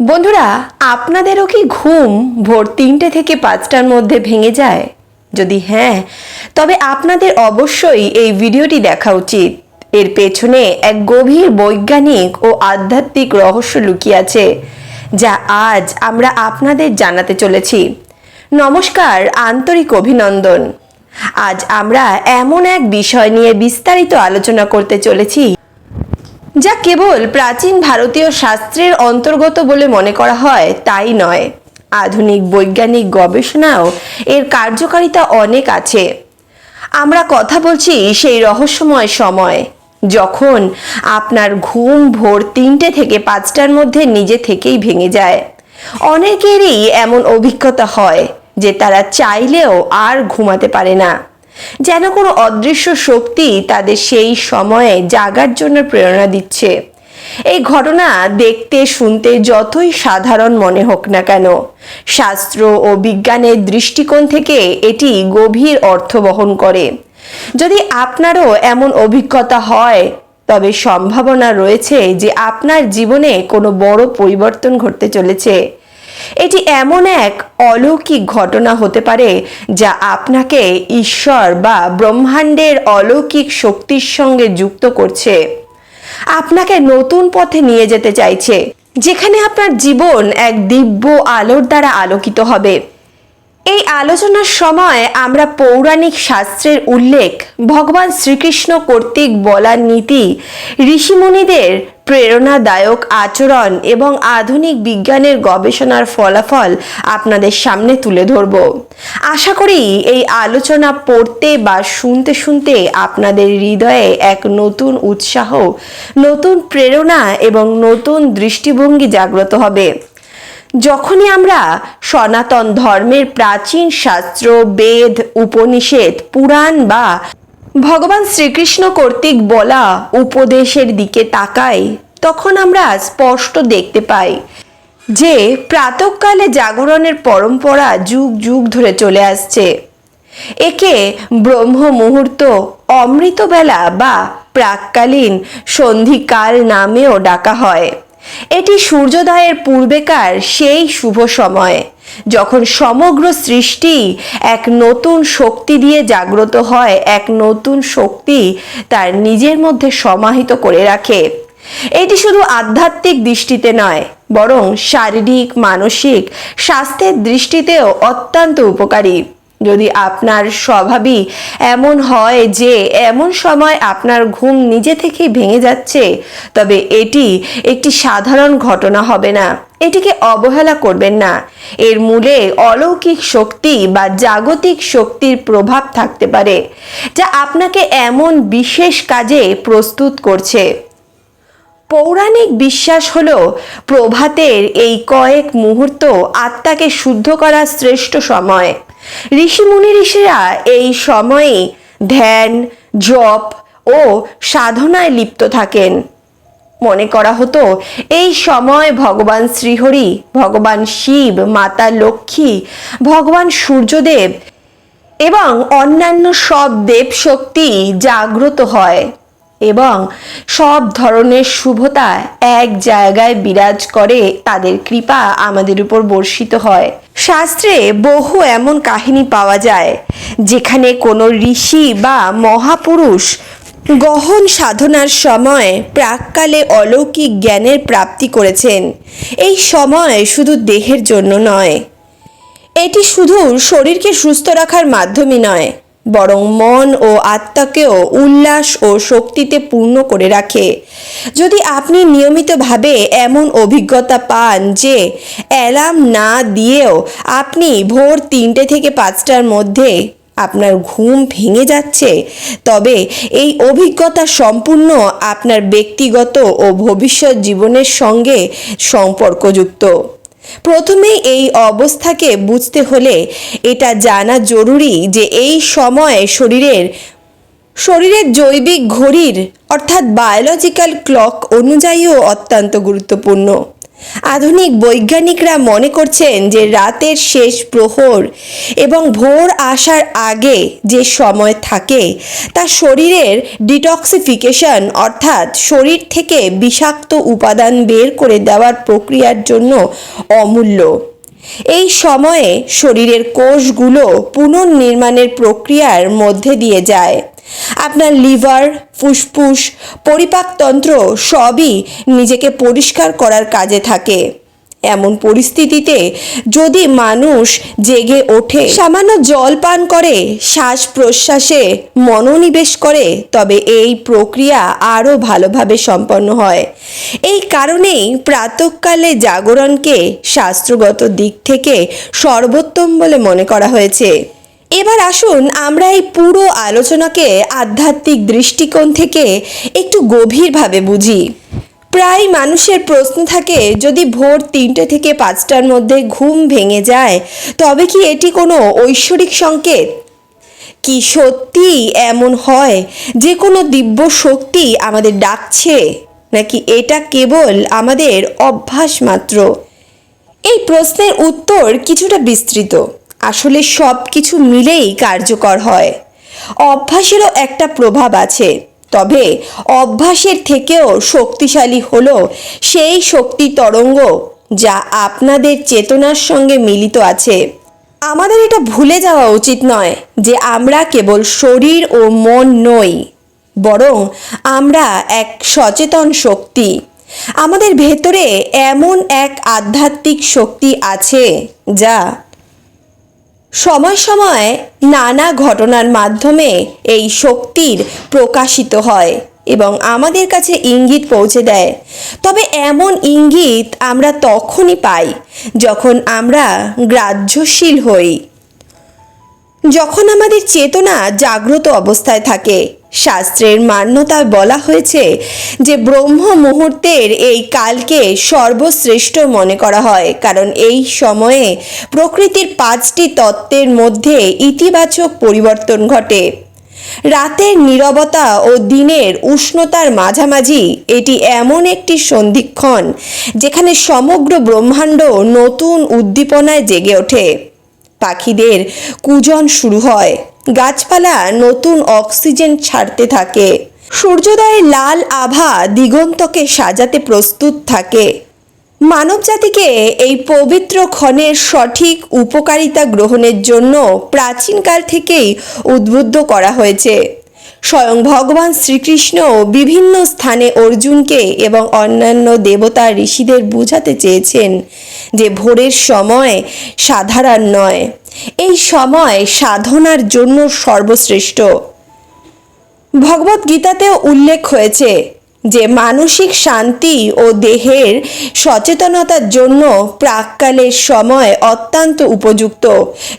বন্ধুরা, আপনাদেরও কি ঘুম ভোর তিনটে থেকে পাঁচটার মধ্যে ভেঙে যায়? যদি হ্যাঁ তবে আপনাদের অবশ্যই এই ভিডিওটি দেখা উচিত। এর পেছনে এক গভীর বৈজ্ঞানিক ও আধ্যাত্মিক রহস্য লুকিয়ে আছে, যা আজ আমরা আপনাদের জানাতে চলেছি। নমস্কার, আন্তরিক অভিনন্দন। আজ আমরা এমন এক বিষয় নিয়ে বিস্তারিত আলোচনা করতে চলেছি যা কেবল প্রাচীন ভারতীয় শাস্ত্রের অন্তর্গত বলে মনে করা হয়, তাই নয়। আধুনিক বৈজ্ঞানিক গবেষণাও এর কার্যকারিতা অনেক আছে। আমরা কথা বলছি সেই রহস্যময় সময়, যখন আপনার ঘুম ভোর তিনটে থেকে পাঁচটার মধ্যে নিজে থেকেই ভেঙে যায়। অনেকেরই এমন অভিজ্ঞতা হয় যে তারা চাইলেও আর ঘুমাতে পারে না। যেন কোনো অদৃশ্য শক্তি তাদের সেই সময়ে জাগার জন্য প্রেরণা দিচ্ছে। এই ঘটনা দেখতে, শুনতে যতই সাধারণ মনে হোক না কেন, শাস্ত্র ও বিজ্ঞানের দৃষ্টিকোণ থেকে এটি গভীর অর্থ বহন করে। যদি আপনারও এমন অভিজ্ঞতা হয়, তবে সম্ভাবনা রয়েছে যে আপনার জীবনে কোনো বড় পরিবর্তন ঘটতে চলেছে। এটি এমন এক অলৌকিক ঘটনা হতে পারে যা আপনাকে ঈশ্বর বা ব্রহ্মাণ্ডের অলৌকিক শক্তির সঙ্গে যুক্ত করছে। আপনাকে নতুন পথে নিয়ে যেতে চাইছে, যেখানে আপনার জীবন এক দিব্য আলোর দ্বারা আলোকিত হবে। এই আলোচনার সময় আমরা পৌরাণিক শাস্ত্রের উল্লেখ ভগবান শ্রীকৃষ্ণ কর্তৃক বলা নীতি ঋষিমুনিদের প্রেরণাদায়ক আচরণ এবং আধুনিক বিজ্ঞানের গবেষণার ফলাফল আপনাদের সামনে তুলে ধরব। আশা করি এই আলোচনা পড়তে বা শুনতে শুনতে আপনাদের হৃদয়ে এক নতুন উৎসাহ, নতুন প্রেরণা এবং নতুন দৃষ্টিভঙ্গি জাগ্রত হবে। যখনই আমরা সনাতন ধর্মের প্রাচীন শাস্ত্র, বেদ, উপনিষেদ, পুরাণ বা ভগবান শ্রীকৃষ্ণ কর্তৃক বলা উপদেশের দিকে তাকাই তখন আমরা স্পষ্ট দেখতে পাই যে প্রাতকালে জাগরণের পরম্পরা যুগ যুগ ধরে চলে আসছে। একে ব্রহ্ম মুহূর্ত, অমৃতবেলা বা প্রাককালীন সন্ধিকাল নামেও ডাকা হয়। এটি সূর্যোদয়ের পূর্বেকার সেই শুভ সময়। যখন সমগ্র সৃষ্টি এক নতুন শক্তি দিয়ে জাগ্রত হয়, এক নতুন শক্তি তার নিজের মধ্যে সমাহিত করে রাখে। এটি শুধু আধ্যাত্মিক দৃষ্টিতে নয়, বরং শারীরিক, মানসিক স্বাস্থ্যের দৃষ্টিতেও অত্যন্ত উপকারী। যদি আপনার স্বভাবই এমন হয় যে এমন সময় আপনার ঘুম নিজে থেকেই ভেঙে যাচ্ছে, তবে এটি একটি সাধারণ ঘটনা হবে না। এটিকে অবহেলা করবেন না। এর মূলে অলৌকিক শক্তি বা জাগতিক শক্তির প্রভাব থাকতে পারে, যা আপনাকে এমন বিশেষ কাজে প্রস্তুত করছে। পৌরাণিক বিশ্বাস হলো, প্রভাতের এই কয়েক মুহূর্ত আত্মাকে শুদ্ধ করার শ্রেষ্ঠ সময়। ঋষি মুনি ঋষিরা এই সময়ে ধ্যান, জপ ও সাধনায় লিপ্ত থাকেন। মনে করা হতো, এই সময় ভগবান শ্রীহরি, ভগবান শিব, মাতা লক্ষ্মী, ভগবান সূর্যদেব এবং অন্যান্য সব দেব শক্তি জাগ্রত হয় এবং সব ধরনের শুভতা এক জায়গায় বিরাজ করে তাদের কৃপা আমাদের উপর বর্ষিত হয়। শাস্ত্রে বহু এমন কাহিনী পাওয়া যায়, যেখানে কোনো ঋষি বা মহাপুরুষ গহন সাধনার সময় প্রাককালে অলৌকিক জ্ঞানের প্রাপ্তি করেছেন। এই সময় শুধু দেহের জন্য নয়, এটি শুধু শরীরকে সুস্থ রাখার মাধ্যমে নয়, বরং মন ও আত্মাকেও উল্লাস ও শক্তিতে পূর্ণ করে রাখে। যদি আপনি নিয়মিতভাবে এমন অভিজ্ঞতা পান যে অ্যালার্ম না দিয়েও আপনি ভোর তিনটে থেকে পাঁচটার মধ্যে আপনার ঘুম ভেঙে যাচ্ছে, তবে এই অভিজ্ঞতা সম্পূর্ণ আপনার ব্যক্তিগত ও ভবিষ্যৎ জীবনের সঙ্গে সম্পর্কযুক্ত। প্রথমে এই অবস্থাকে বুঝতে হলে এটা জানা জরুরি যে এই সময়ে শরীরের শরীরের জৈবিক ঘড়ির অর্থাৎ বায়োলজিক্যাল ক্লক অনুযায়ীও অত্যন্ত গুরুত্বপূর্ণ। আধুনিক বৈজ্ঞানিকরা মনে করছেন যে রাতের শেষ প্রহর এবং ভোর আসার আগে যে সময় থাকে, তা শরীরের ডিটক্সিফিকেশন অর্থাৎ শরীর থেকে বিষাক্ত উপাদান বের করে দেওয়ার প্রক্রিয়ার জন্য অমূল্য। এই সময়ে শরীরের কোষগুলো পুনর্নির্মাণের প্রক্রিয়ার মধ্যে দিয়ে যায়। আপনার লিভার, ফুসফুস পরিপাকতন্ত্র সবই নিজেকে পরিষ্কার করার কাজে থাকে। এমন পরিস্থিতিতে যদি মানুষ জেগে ওঠে, সামান্য জল পান করে শ্বাস প্রশ্বাসে মনোনিবেশ করে, তবে এই প্রক্রিয়া আরও ভালোভাবে সম্পন্ন হয়। এই কারণেই প্রাতকালে জাগরণকে শাস্ত্রগত দিক থেকে সর্বোত্তম বলে মনে করা হয়েছে। এবার আসুন আমরা এই পুরো আলোচনাকে আধ্যাত্মিক দৃষ্টিকোণ থেকে একটু গভীরভাবে বুঝি। প্রায় মানুষের প্রশ্ন থাকে, যদি ভোর তিনটে থেকে পাঁচটার মধ্যে ঘুম ভেঙে যায়, তবে কি এটি কোনো ঐশ্বরিক সংকেত? কি সত্যি এমন হয়? যে কোনো দিব্য শক্তি আমাদের ডাকছে, নাকি এটা কেবল আমাদের অভ্যাস মাত্র? এই প্রশ্নের উত্তর কিছুটা বিস্তৃত। আসলে সব কিছু মিলেই কার্যকর হয়। অভ্যাসেরও একটা প্রভাব আছে। তবে অভ্যাসের থেকেও শক্তিশালী হলো সেই শক্তি তরঙ্গ যা আপনাদের চেতনার সঙ্গে মিলিত আছে। আমাদের এটা ভুলে যাওয়া উচিত নয় যে আমরা কেবল শরীর ও মন নই, বরং আমরা এক সচেতন শক্তি। আমাদের ভেতরে এমন এক আধ্যাত্মিক শক্তি আছে যা সময় সময় নানা ঘটনার মাধ্যমে এই শক্তির প্রকাশিত হয় এবং আমাদের কাছে ইঙ্গিত পৌঁছে দেয়। তবে এমন ইঙ্গিত আমরা তখনই পাই যখন আমরা গ্রাহ্যশীল হই। যখন আমাদের চেতনা জাগ্রত অবস্থায় থাকে শাস্ত্রের মান্যতায় বলা হয়েছে যে ব্রহ্ম মুহূর্তের এই কালকে সর্বশ্রেষ্ঠ মনে করা হয়, কারণ এই সময়ে প্রকৃতির পাঁচটি তত্ত্বের মধ্যে ইতিবাচক পরিবর্তন ঘটে। রাতের নীরবতা ও দিনের উষ্ণতার মাঝামাঝি, এটি এমন একটি সন্ধিক্ষণ যেখানে সমগ্র ব্রহ্মাণ্ড নতুন উদ্দীপনায় জেগে ওঠে। পাখিদের কুজন শুরু হয়। গাছপালা নতুন অক্সিজেন ছাড়তে থাকে। সূর্যোদয়ের লাল আভা দিগন্তকে সাজাতে প্রস্তুত থাকে। মানবজাতিকে এই পবিত্র ক্ষণের সঠিক উপকারিতা গ্রহণের জন্য প্রাচীনকাল থেকেই উদ্বুদ্ধ করা হয়েছে। স্বয়ং ভগবান শ্রীকৃষ্ণ বিভিন্ন স্থানে অর্জুনকে এবং অন্যান্য দেবতা ঋষিদের বোঝাতে চেয়েছেন যে ভোরের সময় সাধারণ নয়। এই সময় সাধনার জন্য সর্বশ্রেষ্ঠ। ভগবত গীতাতেও উল্লেখ হয়েছে যে মানসিক শান্তি ও দেহের সচেতনতার জন্য প্রাককালের সময় অত্যন্ত উপযুক্ত,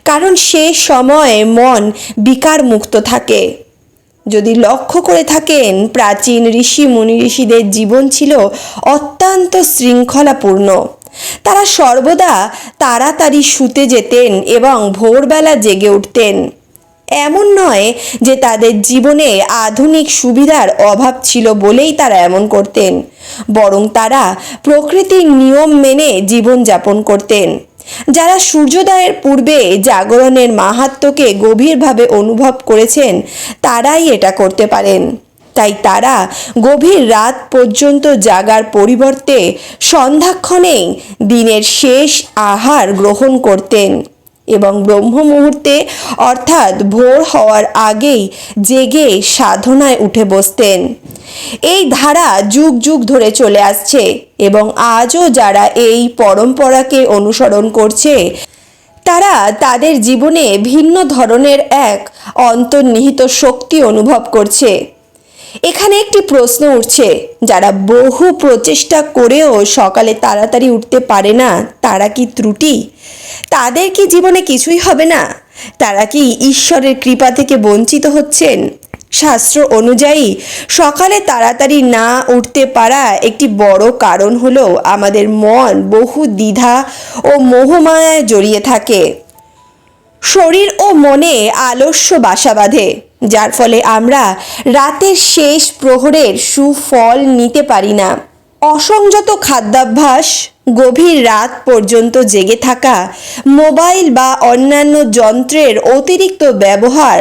কারণ সে সময়ে মন বিকার মুক্ত থাকে। যদি লক্ষ্য করে থাকেন, প্রাচীন ঋষি মুনি ঋষিদের জীবন ছিল অত্যন্ত শৃঙ্খলাপূর্ণ। তারা সর্বদা তাড়াতাড়ি শুতে যেতেন এবং ভোরবেলা জেগে উঠতেন। এমন নয় যে তাদের জীবনে আধুনিক সুবিধার অভাব ছিল বলেই তারা এমন করতেন, বরং তারা প্রকৃতির নিয়ম মেনে জীবনযাপন করতেন। যারা সূর্যোদয়ের পূর্বে জাগরণের মাহাত্মকে গভীরভাবে অনুভব করেছেন, তারাই এটা করতে পারেন। তাই তারা গভীর রাত পর্যন্ত জাগার পরিবর্তে সন্ধ্যাক্ষণেই দিনের শেষ আহার গ্রহণ করতেন। এবং ব্রহ্ম মুহূর্তে অর্থাৎ ভোর হওয়ার আগেই জেগে সাধনায় উঠে বসতেন। এই ধারা যুগ যুগ ধরে চলে আসছে এবং আজও যারা এই পরম্পরাকে অনুসরণ করছে, তারা তাদের জীবনে ভিন্ন ধরনের এক অন্তর্নিহিত শক্তি অনুভব করছে। এখানে একটি প্রশ্ন উঠছে। যারা বহু প্রচেষ্টা করেও সকালে তাড়াতাড়ি উঠতে পারে না, তারা কি ত্রুটি? তাদের কি জীবনে কিছুই হবে না? তারা কি ঈশ্বরের কৃপা থেকে বঞ্চিত হচ্ছেন? শাস্ত্র অনুযায়ী, সকালে তাড়াতাড়ি না উঠতে পারা একটি বড় কারণ হলো আমাদের মন বহু দ্বিধা ও মোহমায়ায় জড়িয়ে থাকে। শরীর ও মনে আলস্য বাসা বাঁধে, যার ফলে আমরা রাতের শেষ প্রহরের সুফল নিতে পারি না। অসংযত খাদ্যাভ্যাস, গভীর রাত পর্যন্ত জেগে থাকা, মোবাইল বা অন্যান্য যন্ত্রের অতিরিক্ত ব্যবহার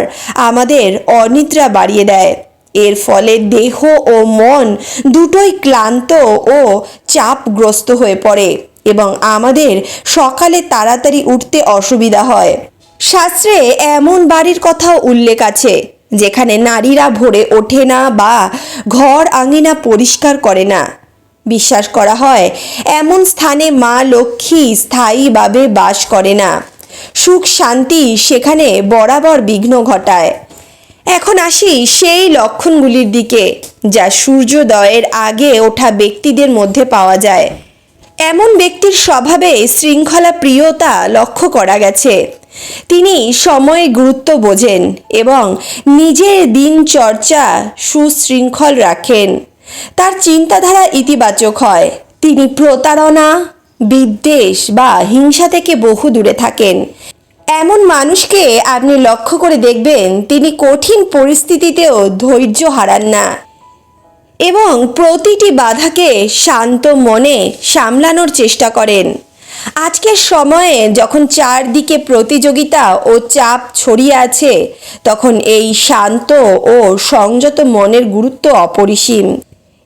আমাদের অনিদ্রা বাড়িয়ে দেয়। এর ফলে দেহ ও মন দুটোই ক্লান্ত ও চাপগ্রস্ত হয়ে পড়ে এবং আমাদের সকালে তাড়াতাড়ি উঠতে অসুবিধা হয়। শাস্ত্রে এমন বাড়ির কথাও উল্লেখ আছে, যেখানে নারীরা ভোরে ওঠে না বা ঘর আঙিনা পরিষ্কার করে না। বিশ্বাস করা হয়, এমন স্থানে মা লক্ষ্মী স্থায়ীভাবে বাস করে না। সুখ শান্তি সেখানে বরাবর বিঘ্ন ঘটায়। এখন আসি সেই লক্ষণগুলির দিকে, যা সূর্যোদয়ের আগে ওঠা ব্যক্তিদের মধ্যে পাওয়া যায়। এমন ব্যক্তির স্বভাবে শৃঙ্খলা প্রিয়তা লক্ষ্য করা গেছে। তিনি সময়ের গুরুত্ব বোঝেন এবং নিজের দিনচর্চা সুশৃঙ্খল রাখেন। তার চিন্তাধারা ইতিবাচক হয়। তিনি প্রতারণা, বিদ্বেষ বা হিংসা থেকে বহু দূরে থাকেন। এমন মানুষকে আপনি লক্ষ্য করে দেখবেন, তিনি কঠিন পরিস্থিতিতেও ধৈর্য হারান না। এবং প্রতিটি বাধাকে শান্ত মনে সামলানোর চেষ্টা করেন। আজকের সময়ে যখন চারদিকে প্রতিযোগিতা ও চাপ ছড়িয়ে আছে, তখন এই শান্ত ও সংযত মনের গুরুত্ব অপরিসীম।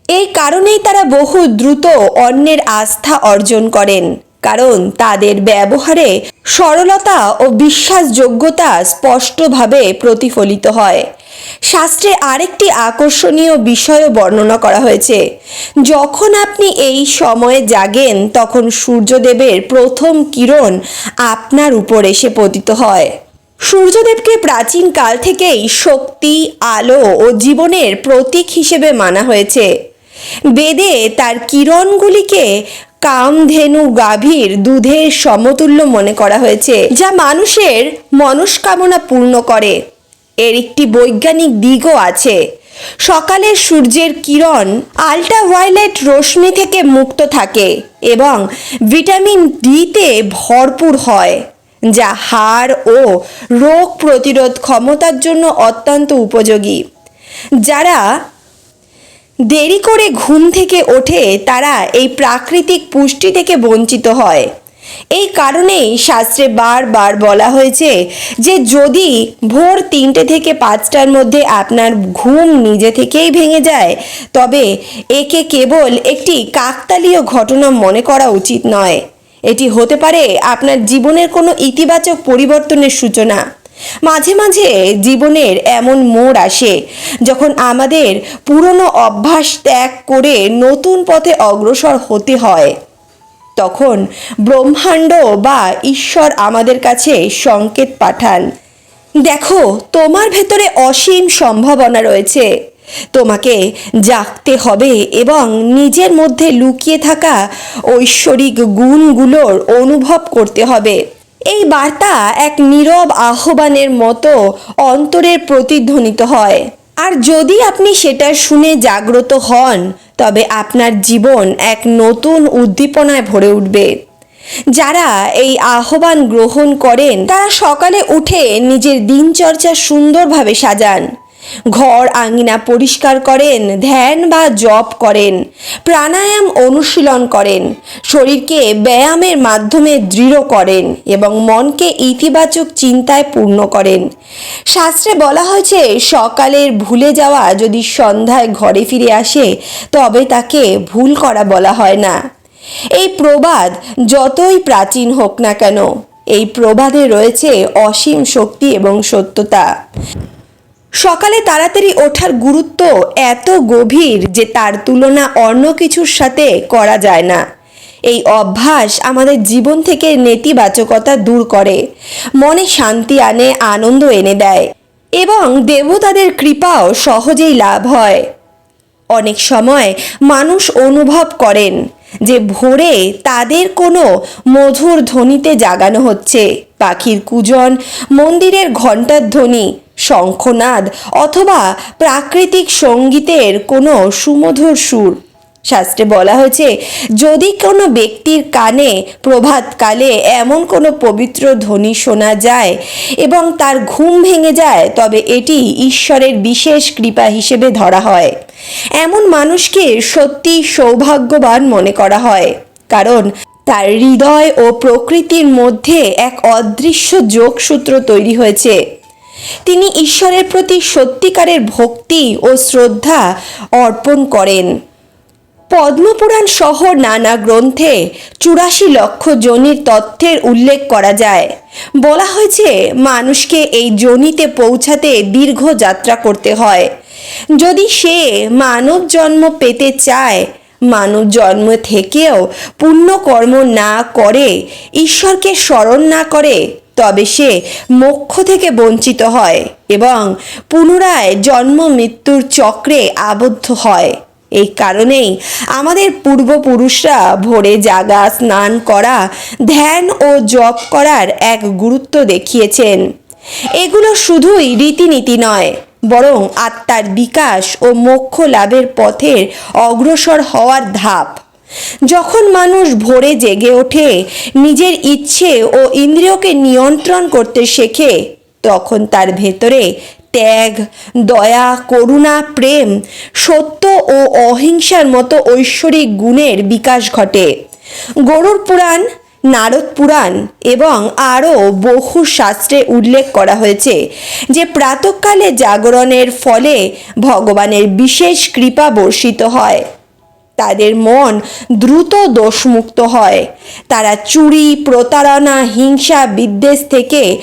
এই কারণেই তারা বহু দ্রুত অন্যের আস্থা অর্জন করেন। কারণ তাদের ব্যবহারে সরলতা ও বিশ্বাসযোগ্যতা স্পষ্টভাবে প্রতিফলিত হয়। শাস্ত্রে আরেকটি আকর্ষণীয় বিষয়ও বর্ণনা করা হয়েছে। যখন আপনি এই সময়ে জাগেন, তখন সূর্যদেবের প্রথম কিরণ আপনার উপর এসে পতিত হয়। সূর্যদেবকে প্রাচীন কাল থেকেই শক্তি, আলো ও জীবনের প্রতীক হিসেবে মানা হয়েছে। বেদে তার কিরণগুলিকে কামধেনু গাভীর দুধের সমতুল্য মনে করা হয়েছে, যা মানুষের মনস্কামনা পূর্ণ করে। এর একটি বৈজ্ঞানিক দিকও আছে। সকালের সূর্যের কিরণ আল্ট্রাভায়োলেট রশ্মি থেকে মুক্ত থাকে এবং ভিটামিন ডিতে ভরপুর হয়, যা হাড় ও রোগ প্রতিরোধ ক্ষমতার জন্য অত্যন্ত উপযোগী। যারা দেরি করে ঘুম থেকে ওঠে তারা এই প্রাকৃতিক পুষ্টি থেকে বঞ্চিত হয়। এই কারণেই শাস্ত্রে বারবার বলা হয়েছে যে যদি ভোর তিনটে থেকে পাঁচটার মধ্যে আপনার ঘুম নিজে থেকেই ভেঙে যায়, তবে একে কেবল একটি কাকতালীয় ঘটনা মনে করা উচিত নয়। এটি হতে পারে আপনার জীবনের কোনো ইতিবাচক পরিবর্তনের সূচনা। মাঝে মাঝে জীবনের এমন মোড় আসে যখন আমাদের পুরনো অভ্যাস ত্যাগ করে নতুন পথে অগ্রসর হতে হয়। তখন ব্রহ্মাণ্ড বা ঈশ্বর আমাদের কাছে সংকেত পাঠান। দেখো, তোমার ভেতরে অসীম সম্ভাবনা রয়েছে। তোমাকে জাগতে হবে এবং নিজের মধ্যে লুকিয়ে থাকা ঐশ্বরিক গুণগুলোর অনুভব করতে হবে। এই বার্তা এক নীরব আহ্বানের মতো অন্তরের প্রতিধ্বনিত হয়। আর যদি আপনি সেটা শুনে জাগ্রত হন, তবে আপনার জীবন এক নতুন উদ্দীপনায় ভরে উঠবে। যারা এই আহ্বান গ্রহণ করেন, তারা সকালে উঠে নিজের দিনচর্চা সুন্দরভাবে সাজান। ঘর আঙিনা পরিষ্কার করেন, ধ্যান বা জপ করেন, প্রাণায়াম অনুশীলন করেন, শরীরকে ব্যায়ামের মাধ্যমে দৃঢ় করেন এবং মনকে ইতিবাচক চিন্তায় পূর্ণ করেন। শাস্ত্রে বলা হয়েছে, সকালের ভুলে যাওয়া যদি সন্ধ্যায় ঘরে ফিরে আসে, তবে তাকে ভুল করা বলা হয় না। এই প্রবাদ যতই প্রাচীন হোক না কেন, এই প্রবাদে রয়েছে অসীম শক্তি এবং সত্যতা। সকালে তাড়াতাড়ি ওঠার গুরুত্ব এত গভীর যে তার তুলনা অন্য কিছুর সাথে করা যায় না। এই অভ্যাস আমাদের জীবন থেকে নেতিবাচকতা দূর করে, মনে শান্তি আনে, আনন্দ এনে দেয় এবং দেবতাদের কৃপাও সহজেই লাভ হয়। অনেক সময় মানুষ অনুভব করেন যে ভোরে তাদের কোনো মধুর ধ্বনিতে জাগানো হচ্ছে। পাখির কুজন, মন্দিরের ঘণ্টার ধ্বনি শঙ্খনাদ অথবা প্রাকৃতিক সঙ্গীতের কোনো সুমধুর সুর। শাস্ত্রে বলা হয়েছে, যদি কোনো ব্যক্তির কানে প্রভাতকালে এমন কোনো পবিত্র ধ্বনি শোনা যায় এবং তার ঘুম ভেঙে যায়, তবে এটি ঈশ্বরের বিশেষ কৃপা হিসেবে ধরা হয়। এমন মানুষকে সত্যি সৌভাগ্যবান মনে করা হয়, কারণ তার হৃদয় ও প্রকৃতির মধ্যে এক অদৃশ্য যোগসূত্র তৈরি হয়েছে। তিনি ঈশ্বরের প্রতি সত্যিকারের ভক্তি ও শ্রদ্ধা অর্পণ করেন। পদ্মপুরাণ সহ নানা গ্রন্থে চুরাশি লক্ষ জনির তথ্যের উল্লেখ করা যায়। বলা হয়েছে, মানুষকে এই জনিতে পৌঁছাতে দীর্ঘ যাত্রা করতে হয়। যদি সে মানব জন্ম পেতে চায়, মানব জন্ম থেকেও পুণ্যকর্ম না করে, ঈশ্বরকে স্মরণ না করে তবে সে মোক্ষ থেকে বঞ্চিত হয় এবং পুনরায় জন্ম মৃত্যুর চক্রে আবদ্ধ হয়। এই কারণেই আমাদের পূর্বপুরুষরা ভোরে জাগা, স্নান করা, ধ্যান ও জপ করার এক গুরুত্ব দেখিয়েছেন। এগুলো শুধুই রীতিনীতি নয়, বরং আত্মার বিকাশ ও মোক্ষ লাভের পথের অগ্রসর হওয়ার ধাপ। যখন মানুষ ভোরে জেগে ওঠে, নিজের ইচ্ছে ও ইন্দ্রিয়কে নিয়ন্ত্রণ করতে শেখে, তখন তার ভেতরে ত্যাগ, দয়া, করুণা, প্রেম, সত্য ও অহিংসার মতো ঐশ্বরিক গুণের বিকাশ ঘটে। গরুর পুরাণ, নারদ পুরাণ এবং আরও বহু শাস্ত্রে উল্লেখ করা হয়েছে যে প্রাতকালে জাগরণের ফলে ভগবানের বিশেষ কৃপা বর্ষিত হয়। তাদের মন দ্রুত দোষমুক্ত হয়। তারা চুরি, প্রতারণা, হিংসা, বিদ্বেষ থেকে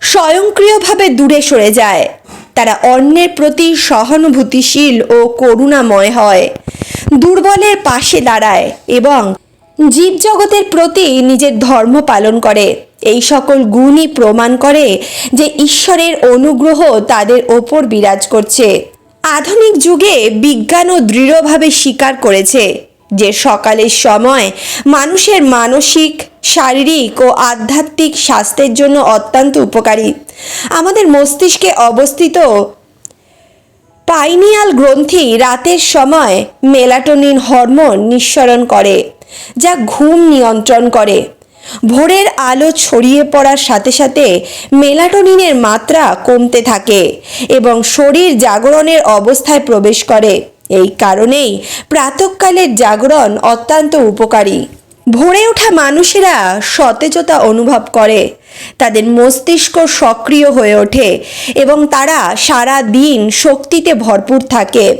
স্বয়ংক্রিয়ভাবে দূরে সরে যায়। তারা অন্যের প্রতি সহানুভূতিশীল ও করুণাময় হয়। দুর্বলের পাশে দাঁড়ায় এবং জীবজগতের প্রতি নিজের ধর্ম পালন করে। এই সকল গুণই প্রমাণ করে যে ঈশ্বরের অনুগ্রহ তাদের ওপর বিরাজ করছে। আধুনিক যুগে বিজ্ঞানও দৃঢ়ভাবে স্বীকার করেছে যে সকালের সময় মানুষের মানসিক, শারীরিক ও আধ্যাত্মিক স্বাস্থ্যের জন্য অত্যন্ত উপকারী। আমাদের মস্তিষ্কে অবস্থিত পাইনিয়াল গ্রন্থি রাতের সময় মেলাটোনিন হরমোন নিঃসরণ করে, যা ঘুম নিয়ন্ত্রণ করে। ভোরের আলো ছড়িয়ে পড়ার সাথে সাথে মেলাটোনিনের মাত্রা কমতে থাকে এবং শরীর জাগরণের অবস্থায় প্রবেশ করে। এই কারণেই প্রাতকালের জাগরণ অত্যন্ত উপকারী। ভোরে ওঠা মানুষেরা সতেজতা অনুভব করে। তাদের মস্তিষ্ক সক্রিয় হয়ে ওঠে এবং তারা সারা দিন শক্তিতে ভরপুর থাকে।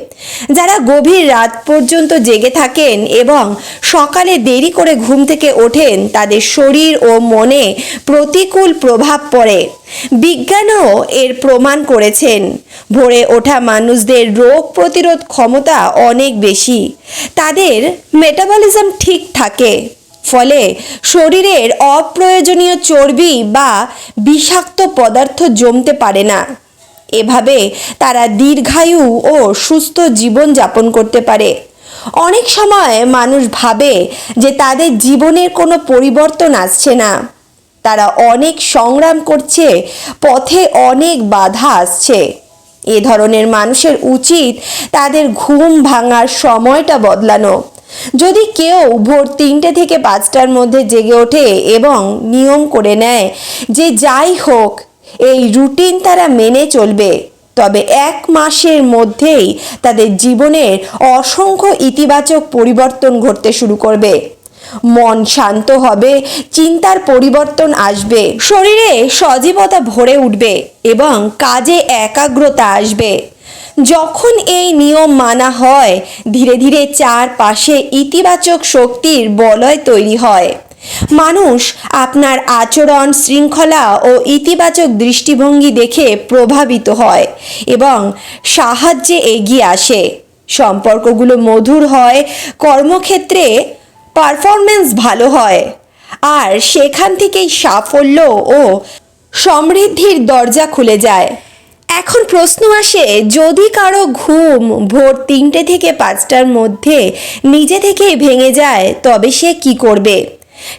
যারা গভীর রাত পর্যন্ত জেগে থাকেন এবং সকালে দেরি করে ঘুম থেকে ওঠেন, তাদের শরীর ও মনে প্রতিকূল প্রভাব পড়ে। বিজ্ঞানও এর প্রমাণ করেছেন। ভোরে ওঠা মানুষদের রোগ প্রতিরোধ ক্ষমতা অনেক বেশি। তাদের মেটাবলিজম ঠিক থাকে। ফলে শরীরের অপ্রয়োজনীয় চর্বি বা বিষাক্ত পদার্থ জমতে পারে না। এভাবে তারা দীর্ঘায়ু ও সুস্থ জীবন যাপন করতে পারে। অনেক সময় মানুষ ভাবে যে তাদের জীবনের কোনো পরিবর্তন আসছে না। তারা অনেক সংগ্রাম করছে, পথে অনেক বাধা আসছে। এ ধরনের মানুষের উচিত তাদের ঘুম ভাঙার সময়টা বদলানো। যদি কেউ ভোর তিনটে থেকে পাঁচটার মধ্যে জেগে ওঠে এবং নিয়ম করে নেয় যে যাই হোক, এই রুটিন তারা মেনে চলবে, তবে এক মাসের মধ্যেই তাদের জীবনের অসংখ্য ইতিবাচক পরিবর্তন ঘটতে শুরু করবে। মন শান্ত হবে, চিন্তার পরিবর্তন আসবে, শরীরে সজীবতা ভরে উঠবে এবং কাজে একাগ্রতা আসবে। যখন এই নিয়ম মানা হয়, ধীরে ধীরে চারপাশে ইতিবাচক শক্তির বলয় তৈরি হয়। মানুষ আপনার আচরণ শৃঙ্খলা ও ইতিবাচক দৃষ্টিভঙ্গি দেখে প্রভাবিত হয় এবং সাহায্যে এগিয়ে আসে। সম্পর্কগুলো মধুর হয়, কর্মক্ষেত্রে পারফরমেন্স ভালো হয়। আর সেখান থেকেই সাফল্য ও সমৃদ্ধির দরজা খুলে যায়। এখন প্রশ্ন আসে, যদি কারও ঘুম ভোর তিনটে থেকে পাঁচটার মধ্যে নিজে থেকেই ভেঙে যায়, তবে সে কি করবে?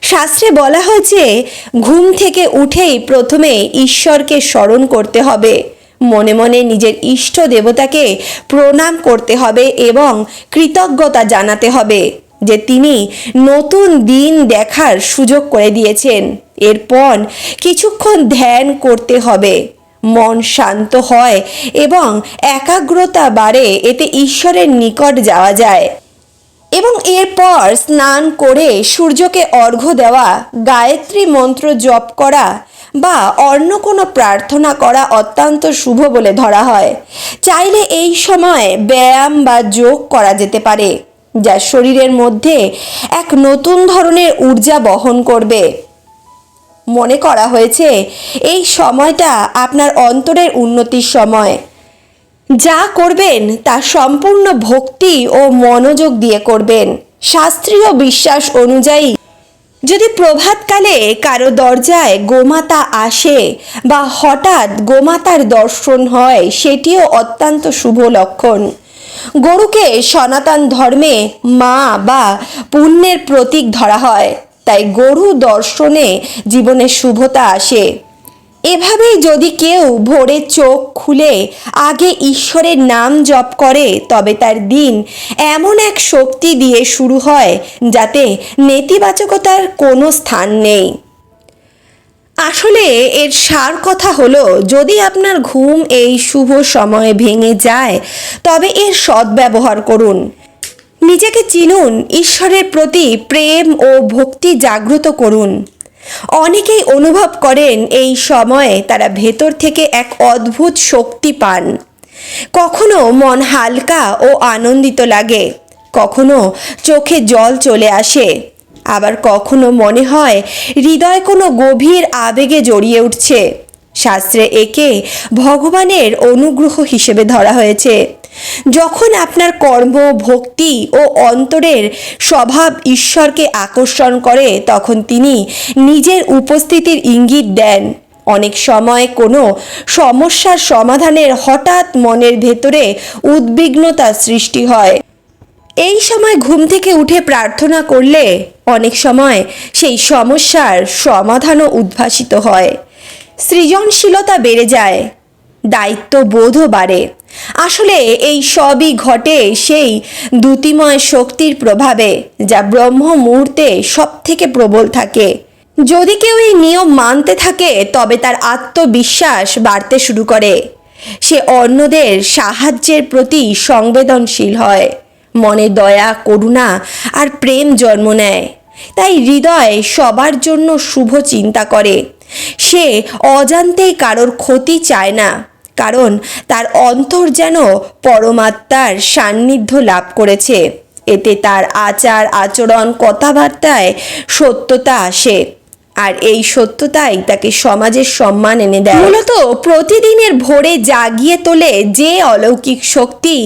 শাস্ত্রে বলা হয়েছে, ঘুম থেকে উঠেই প্রথমে ঈশ্বরকে স্মরণ করতে হবে। মনে মনে নিজের ইষ্ট দেবতাকে প্রণাম করতে হবে এবং কৃতজ্ঞতা জানাতে হবে যে তিনি নতুন দিন দেখার সুযোগ করে দিয়েছেন। এরপর কিছুক্ষণ ধ্যান করতে হবে। মন শান্ত হয় এবং একাগ্রতা বাড়ে, এতে ঈশ্বরের নিকট যাওয়া যায়। এবং এরপর স্নান করে সূর্যকে অর্ঘ্য দেওয়া, গায়ত্রী মন্ত্র জপ করা বা অন্য কোনো প্রার্থনা করা অত্যন্ত শুভ বলে ধরা হয়। চাইলে এই সময় ব্যায়াম বা যোগ করা যেতে পারে, যা শরীরের মধ্যে এক নতুন ধরনের ঊর্জা বহন করবে। মনে করা হয়েছে, এই সময়টা আপনার অন্তরের উন্নতির সময়। যা করবেন, তা সম্পূর্ণ ভক্তি ও মনোযোগ দিয়ে করবেন। শাস্ত্রীয় বিশ্বাস অনুযায়ী, যদি প্রভাতকালে কারও দরজায় গোমাতা আসে বা হঠাৎ গোমাতার দর্শন হয়, সেটিও অত্যন্ত শুভ লক্ষণ। গরুকে সনাতন ধর্মে মা বা পুণ্যের প্রতীক ধরা হয়। তাই গরু দর্শনে জীবনে শুভতা আসে। এভাবেই যদি কেউ ভোরে চোখ খুলে আগে ঈশ্বরের নাম জপ করে, তবে তার দিন এমন এক শক্তি দিয়ে শুরু হয় যাতে নেতিবাচকতার কোনো স্থান নেই। আসলে এর সার কথা হলো, যদি আপনার ঘুম এই শুভ সময়ে ভেঙে যায়, তবে এর সদ্ব্যবহার করুন। নিজেকে চিনুন, ঈশ্বরের প্রতি প্রেম ও ভক্তি জাগ্রত করুন। অনেকেই অনুভব করেন এই সময়ে তারা ভেতর থেকে এক অদ্ভুত শক্তি পান। কখনো মন হালকা ও আনন্দিত লাগে, কখনো চোখে জল চলে আসে, আবার কখনো মনে হয় হৃদয় কোনো গভীর আবেগে জড়িয়ে উঠছে। শাস্ত্রে একে ভগবানের অনুগ্রহ হিসেবে ধরা হয়েছে। যখন আপনার কর্ম, ভক্তি ও অন্তরের স্বভাব ঈশ্বরকে আকর্ষণ করে, তখন তিনি নিজের উপস্থিতির ইঙ্গিত দেন। অনেক সময় কোনো সমস্যার সমাধানের হঠাৎ মনের ভেতরে উদ্বিগ্নতা সৃষ্টি হয়। এই সময় ঘুম থেকে উঠে প্রার্থনা করলে অনেক সময় সেই সমস্যার সমাধানও উদ্ভাসিত হয়। সৃজনশীলতা বেড়ে যায়, দায়িত্ব বোধও বাড়ে আসলে এই সবই ঘটে সেই দ্যুতিময় শক্তির প্রভাবে, যা ব্রহ্ম মুহূর্তে সব থেকে প্রবল থাকে। যদি কেউ এই নিয়ম মানতে থাকে, তবে তার আত্মবিশ্বাস বাড়তে শুরু করে। সে অন্যদের সাহায্যের প্রতি সংবেদনশীল হয়। মনে দয়া, করুণা আর প্রেম জন্ম নেয়। তাই হৃদয় সবার জন্য শুভ চিন্তা করে। সে অজান্তেই কারোর ক্ষতি চায় না, কারণ তার অন্তর যেন পরমাত্মার সান্নিধ্য লাভ করেছে। এতে তার আচার, আচরণ, কথাবার্তায় সত্যতা আসে, আর এই সত্যতাই তাকে সমাজের সম্মান এনে দেয়। মূলত প্রতিদিনের ভোরে জাগিয়ে তোলে যে অলৌকিক শক্তি,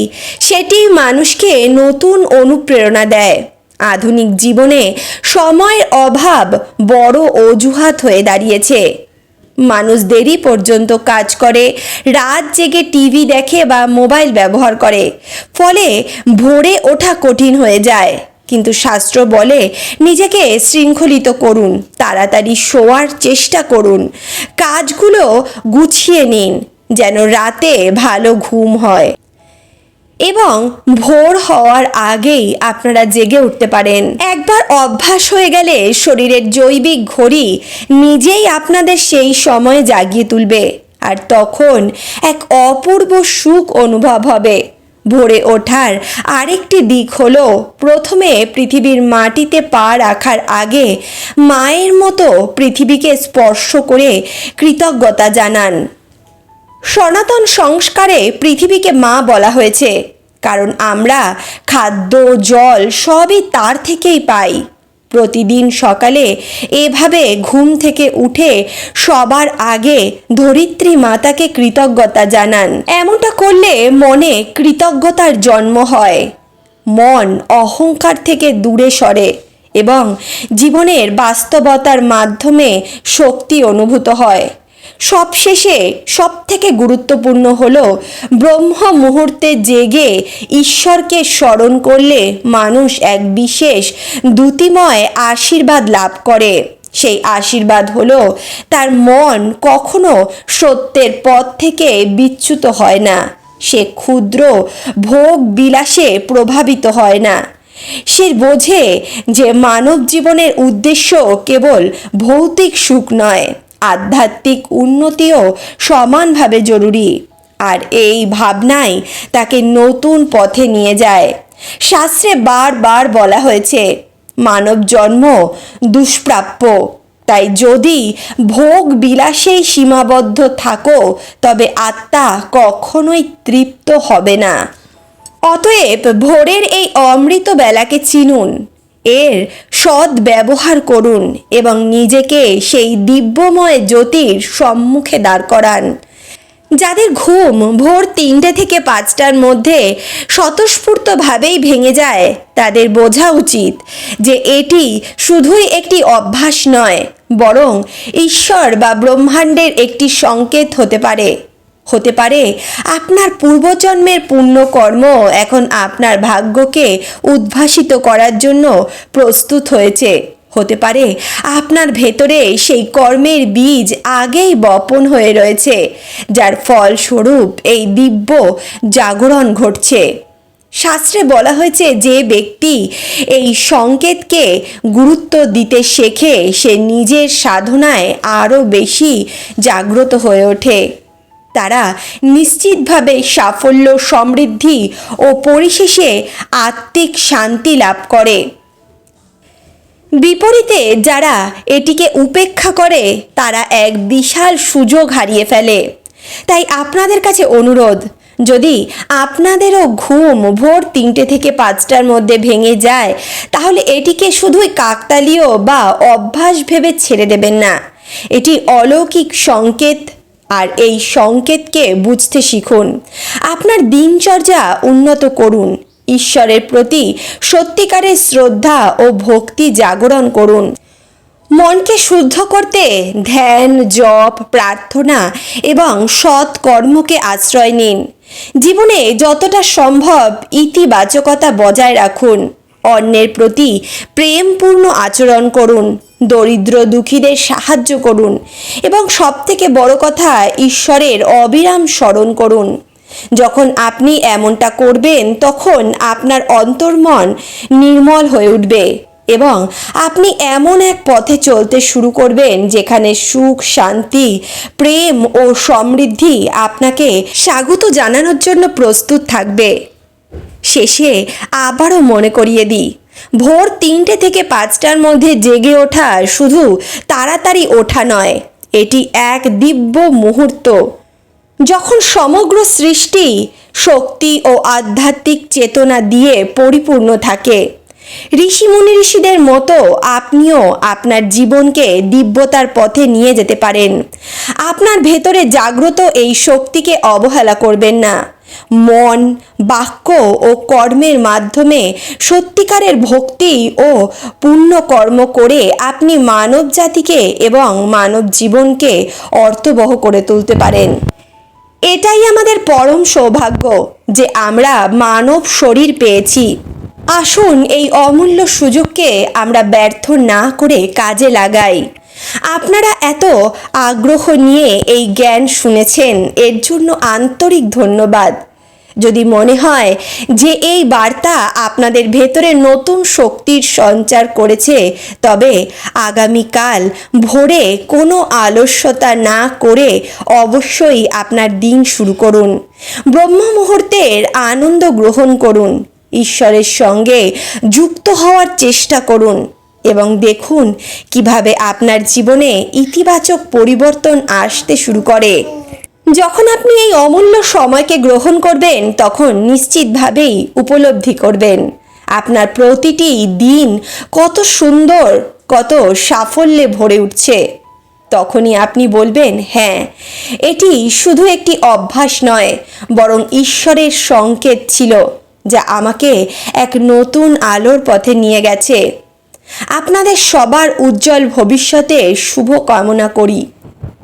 সেটি মানুষকে নতুন অনুপ্রেরণা দেয়। আধুনিক জীবনে সময়ের অভাব বড় অজুহাত হয়ে দাঁড়িয়েছে। মানুষ দেরি পর্যন্ত কাজ করে, রাত জেগে টিভি দেখে বা মোবাইল ব্যবহার করে, ফলে ভোরে ওঠা কঠিন হয়ে যায়। কিন্তু শাস্ত্র বলে, নিজেকে শৃঙ্খলিত করুন, তাড়াতাড়ি শোয়ার চেষ্টা করুন, কাজগুলো গুছিয়ে নিন, যেন রাতে ভালো ঘুম হয়। এবং ভোর হওয়ার আগেই আপনারা জেগে উঠতে পারেন। একবার অভ্যাস হয়ে গেলে শরীরের জৈবিক ঘড়ি নিজেই আপনাদের সেই সময় জাগিয়ে তুলবে আর তখন এক অপূর্ব সুখ অনুভব হবে। ভোরে ওঠার আরেকটি দিক হল, প্রথমে পৃথিবীর মাটিতে পা রাখার আগে মায়ের মতো পৃথিবীকে স্পর্শ করে কৃতজ্ঞতা জানান। সনাতন সংস্কারে পৃথিবীকে মা বলা হয়েছে, কারণ আমরা খাদ্য, জল সবই তার থেকেই পাই। প্রতিদিন সকালে এভাবে ঘুম থেকে উঠে সবার আগে ধরিত্রী মাতাকে কৃতজ্ঞতা জানান। এমনটা করলে মনে কৃতজ্ঞতার জন্ম হয়। মন অহংকার থেকে দূরে সরে এবং জীবনের বাস্তবতার মাধ্যমে শক্তি অনুভূত হয়। সবশেষে সব থেকে গুরুত্বপূর্ণ হল ব্রহ্ম মুহূর্তে জেগে ঈশ্বরকে স্মরণ করলে মানুষ এক বিশেষ দ্যুতিময় আশীর্বাদ লাভ করে। সেই আশীর্বাদ হলো তার মন কখনো সত্যের পথ থেকে বিচ্যুত হয় না। সে ক্ষুদ্র ভোগ বিলাসে প্রভাবিত হয় না। সে বোঝে যে মানব জীবনের উদ্দেশ্য কেবল ভৌতিক সুখ নয়। আধ্যাত্মিক উন্নতিও সমানভাবে জরুরি। আর এই ভাবনাই তাকে নতুন পথে নিয়ে যায়। শাস্ত্রে বারবার বলা হয়েছে, মানব জন্ম দুষ্প্রাপ্য। তাই যদি ভোগ বিলাসেই সীমাবদ্ধ থাকো, তবে আত্মা কখনোই তৃপ্ত হবে না। অতএব ভোরের এই অমৃত বেলাকে চিনুন। এর সৎ ব্যবহার করুন এবং নিজেকে সেই দিব্যময় জ্যোতির সম্মুখে দাঁড় করান। যাদের ঘুম ভোর তিনটে থেকে পাঁচটার মধ্যে স্বতঃস্ফূর্তভাবেই ভেঙে যায়, তাদের বোঝা উচিত যে এটি শুধুই একটি অভ্যাস নয়, বরং ঈশ্বর বা ব্রহ্মাণ্ডের একটি সংকেত হতে পারে। হতে পারে। আপনার পূর্বজন্মের পুণ্যকর্ম এখন আপনার ভাগ্যকে উদ্ভাসিত করার জন্য প্রস্তুত হয়েছে। হতে পারে আপনার ভেতরে সেই কর্মের বীজ আগেই বপন হয়ে রয়েছে, যার ফলস্বরূপ এই দিব্য জাগরণ ঘটছে। শাস্ত্রে বলা হয়েছে, যে ব্যক্তি এই সংকেতকে গুরুত্ব দিতে শেখে, সে নিজের সাধনায় আরও বেশি জাগ্রত হয়ে ওঠে। তারা নিশ্চিতভাবে সাফল্য, সমৃদ্ধি ও পরিশেষে আত্মিক শান্তি লাভ করে। বিপরীতে যারা এটিকে উপেক্ষা করে, তারা এক বিশাল সুযোগ হারিয়ে ফেলে। তাই আপনাদের কাছে অনুরোধ, যদি আপনাদেরও ঘুম ভোর তিনটে থেকে পাঁচটার মধ্যে ভেঙে যায়, তাহলে এটিকে শুধুই কাকতালীয় বা অভ্যাস ভেবে ছেড়ে দেবেন না। এটি অলৌকিক সংকেত আর এই সংকেতকে বুঝতে শিখুন। আপনার দিনচর্যা উন্নত করুন। ঈশ্বরের প্রতি সত্যিকারের শ্রদ্ধা ও ভক্তি জাগরণ করুন। মনকে শুদ্ধ করতে ধ্যান, জপ, প্রার্থনা এবং সৎ কর্মকে আশ্রয় নিন। জীবনে যতটা সম্ভব ইতিবাচকতা বজায় রাখুন। অন্যের প্রতি প্রেমপূর্ণ আচরণ করুন। দরিদ্র দুঃখীদের সাহায্য করুন এবং সবথেকে বড় কথা ঈশ্বরের অবিরাম স্মরণ করুন। যখন আপনি এমনটা করবেন, তখন আপনার অন্তর্মন নির্মল হয়ে উঠবে এবং আপনি এমন এক পথে চলতে শুরু করবেন যেখানে সুখ, শান্তি, প্রেম ও সমৃদ্ধি আপনাকে স্বাগত জানানোর জন্য প্রস্তুত থাকবে। শেষে আবারও মনে করিয়ে দিই ভোর তিনটে থেকে পাঁচটার মধ্যে জেগে ওঠা শুধু তাড়াতাড়ি ওঠা নয়, এটি এক দিব্য মুহূর্ত। যখন সমগ্র সৃষ্টি শক্তি ও আধ্যাত্মিক চেতনা দিয়ে পরিপূর্ণ থাকে, ঋষি মুনি ঋষিদের মতো আপনিও আপনার জীবনকে দিব্যতার পথে নিয়ে যেতে পারেন। আপনার ভেতরে জাগ্রত এই শক্তিকে অবহেলা করবেন না। মন, বাক্য ও কর্মের মাধ্যমে সত্যিকারের ভক্তি ও পুণ্য কর্ম করে আপনি মানব জাতিকে এবং মানব জীবনকে অর্থবহ করে তুলতে পারেন। এটাই আমাদের পরম সৌভাগ্য যে আমরা মানব শরীর পেয়েছি। আসুন এই অমূল্য সুযোগকে আমরা ব্যর্থ না করে কাজে লাগাই। আপনারা এত আগ্রহ নিয়ে এই জ্ঞান শুনেছেন, এর জন্য আন্তরিক ধন্যবাদ। যদি মনে হয় যে এই বার্তা আপনাদের ভেতরে নতুন শক্তির সঞ্চার করেছে, তবে আগামীকাল ভোরে কোনো আলস্যতা না করে অবশ্যই আপনার দিন শুরু করুন। ব্রহ্ম মুহূর্তের আনন্দ গ্রহণ করুন। ঈশ্বরের সঙ্গে যুক্ত হওয়ার চেষ্টা করুন। এবং দেখুন কীভাবে আপনার জীবনে ইতিবাচক পরিবর্তন আসতে শুরু করে। যখন আপনি এই অমূল্য সময়কে গ্রহণ করবেন, তখন নিশ্চিতভাবেই উপলব্ধি করবেন। আপনার প্রতিটি দিন কত সুন্দর, কত সাফল্যে ভরে উঠছে। তখনই আপনি বলবেন হ্যাঁ এটি শুধু একটি অভ্যাস নয়, বরং ঈশ্বরের সংকেত ছিল, যা আমাকে এক নতুন আলোর পথে নিয়ে গেছে। আপনাদের সবার উজ্জ্বল ভবিষ্যতে শুভ কামনা করি।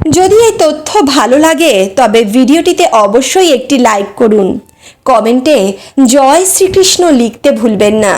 যদি এই তথ্য ভালো লাগে, তবে ভিডিওটিতে অবশ্যই একটি লাইক করুন। কমেন্টে জয় শ্রীকৃষ্ণ লিখতে ভুলবেন না।